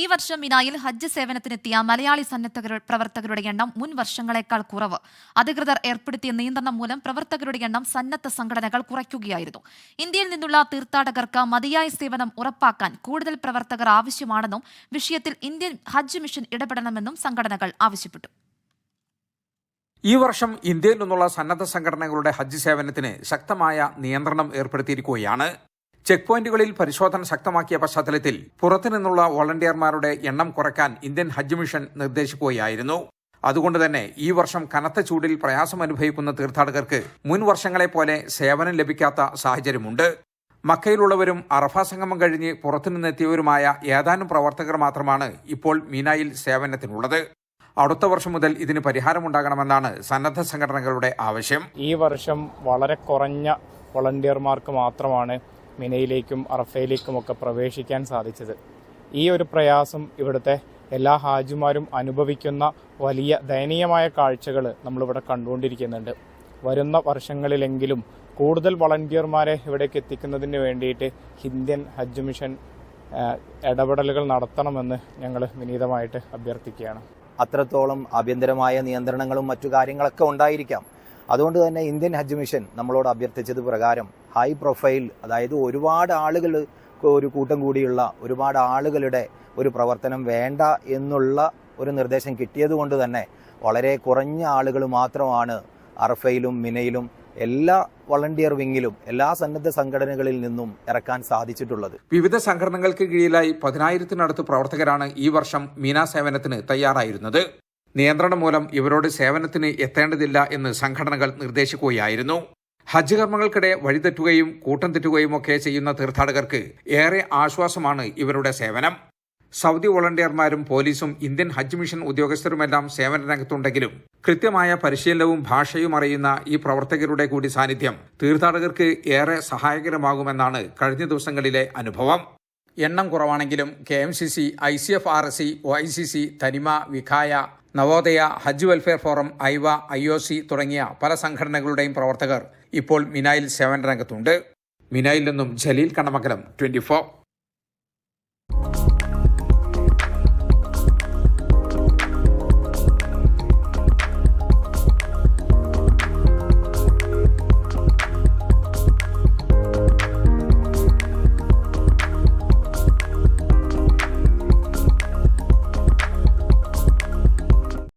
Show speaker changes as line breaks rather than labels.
ഈ വർഷം മിനായിൽ ഹജ്ജ് സേവനത്തിനെത്തിയ മലയാളി സന്നദ്ധ പ്രവർത്തകരുടെ എണ്ണം മുൻ വർഷങ്ങളെക്കാൾ കുറവ്. അധികൃതർ ഏർപ്പെടുത്തിയ നിയന്ത്രണം മൂലം പ്രവർത്തകരുടെ എണ്ണം സന്നദ്ധ സംഘടനകൾ കുറയ്ക്കുകയായിരുന്നു. ഇന്ത്യയിൽ നിന്നുള്ള തീർത്ഥാടകർക്ക് മതിയായ സേവനം ഉറപ്പാക്കാൻ കൂടുതൽ പ്രവർത്തകർ ആവശ്യമാണെന്നും വിഷയത്തിൽ ഇന്ത്യൻ ഹജ്ജ് മിഷൻ ഇടപെടണമെന്നും സംഘടനകൾ ആവശ്യപ്പെട്ടു.
ഈ വർഷം ഇന്ത്യയിൽ നിന്നുള്ള സന്നദ്ധ സംഘടനകളുടെ ഹജ്ജ് സേവനത്തിന് ശക്തമായ നിയന്ത്രണം ഏർപ്പെടുത്തിയിരിക്കുകയാണ്. ചെക്ക് പോയിന്റുകളിൽ പരിശോധന ശക്തമാക്കിയ പശ്ചാത്തലത്തിൽ പുറത്തുനിന്നുള്ള വോളണ്ടിയർമാരുടെ എണ്ണം കുറയ്ക്കാൻ ഇന്ത്യൻ ഹജ്ജ് മിഷൻ നിർദ്ദേശിക്കുകയായിരുന്നു. അതുകൊണ്ട് തന്നെ ഈ വർഷം കനത്ത ചൂടിൽ പ്രയാസം അനുഭവിക്കുന്ന തീർത്ഥാടകർക്ക് മുൻ വർഷങ്ങളെപ്പോലെ സേവനം ലഭിക്കാത്ത സാഹചര്യമുണ്ട്. മക്കയിലുള്ളവരും അറഫ സംഗമം കഴിഞ്ഞ് പുറത്തുനിന്നെത്തിയവരുമായ ഏതാനും പ്രവർത്തകർ മാത്രമാണ് ഇപ്പോൾ മീനായിൽ സേവനത്തിനുള്ളത്. അടുത്ത വർഷം മുതൽ ഇതിന് പരിഹാരമുണ്ടാകണമെന്നാണ് സന്നദ്ധ സംഘടനകളുടെ ആവശ്യം.
ഈ വർഷം വളരെ കുറഞ്ഞ വളണ്ടിയർമാർക്ക് മാത്രമാണ് മിനയിലേക്കും അറഫയിലേക്കുമൊക്കെ പ്രവേശിക്കാൻ സാധിച്ചത്. ഈ ഒരു പ്രയാസം ഇവിടുത്തെ എല്ലാ ഹാജിമാരും അനുഭവിക്കുന്ന വലിയ ദയനീയമായ കാഴ്ചകൾ നമ്മളിവിടെ കണ്ടുകൊണ്ടിരിക്കുന്നുണ്ട്. വരുന്ന വർഷങ്ങളിലെങ്കിലും കൂടുതൽ വളണ്ടിയർമാരെ ഇവിടേക്ക് എത്തിക്കുന്നതിന് വേണ്ടിയിട്ട് ഇന്ത്യൻ ഹജ്ജ് മിഷൻ ഇടപെടലുകൾ നടത്തണമെന്ന് ഞങ്ങൾ വിനീതമായിട്ട് അഭ്യർത്ഥിക്കുകയാണ്.
അത്രത്തോളം ആഭ്യന്തരമായ നിയന്ത്രണങ്ങളും മറ്റു കാര്യങ്ങളൊക്കെ ഉണ്ടായിരിക്കാം. അതുകൊണ്ട് തന്നെ ഇന്ത്യൻ ഹജ്ജ് മിഷൻ നമ്മളോട് അഭ്യർത്ഥിച്ചത് പ്രകാരം ഹൈ പ്രൊഫൈൽ അതായത് ഒരുപാട് ആളുകൾ ഒരു കൂട്ടം കൂടിയുള്ള ഒരുപാട് ആളുകളുടെ ഒരു പ്രവർത്തനം വേണ്ട എന്നുള്ള ഒരു നിർദ്ദേശം കിട്ടിയതുകൊണ്ട് തന്നെ വളരെ കുറഞ്ഞ ആളുകൾ മാത്രമാണ് അറഫയിലും മിനയിലും എല്ലാ വളണ്ടിയർ വിങ്ങിലും എല്ലാ സന്നദ്ധ സംഘടനകളിൽ നിന്നും ഇറക്കാൻ സാധിച്ചിട്ടുള്ളത്.
വിവിധ സംഘടനകൾക്ക് കീഴിലായി പതിനായിരത്തിനടുത്ത് പ്രവർത്തകരാണ് ഈ വർഷം മീനാ സേവനത്തിന് തയ്യാറായിരുന്നത്. നിയന്ത്രണം മൂലം ഇവരോട് സേവനത്തിന് എത്തേണ്ടതില്ല എന്ന് സംഘടനകൾ നിർദ്ദേശിക്കുകയായിരുന്നു. ഹജ്ജ് കർമ്മങ്ങൾക്കിടെ വഴിതെറ്റുകയും കൂട്ടം തെറ്റുകയും ഒക്കെ ചെയ്യുന്ന തീർത്ഥാടകർക്ക് ഏറെ ആശ്വാസമാണ് ഇവരുടെ സേവനം. സൗദി വോളണ്ടിയർമാരും പോലീസും ഇന്ത്യൻ ഹജ്ജ് മിഷൻ ഉദ്യോഗസ്ഥരുമെല്ലാം സേവന രംഗത്തുണ്ടെങ്കിലും കൃത്യമായ പരിശീലനവും ഭാഷയും അറിയുന്ന ഈ പ്രവർത്തകരുടെ കൂടി സാന്നിധ്യം തീർത്ഥാടകർക്ക് ഏറെ സഹായകരമാകുമെന്നാണ് കഴിഞ്ഞ ദിവസങ്ങളിലെ അനുഭവം. എണ്ണം കുറവാണെങ്കിലും K M C C I C F R S C O I C C Thanima Vikhaya Navodaya Hajj welfare forum ഐവ I O C തുടങ്ങിയ പല സംഘടനകളുടെയും പ്രവർത്തകർ ഇപ്പോൾ മിനായിൽ സേവന രംഗത്തുണ്ട് മിനായിൽ നിന്നും ജലീൽ കണ്ണമംഗലം ട്വന്റി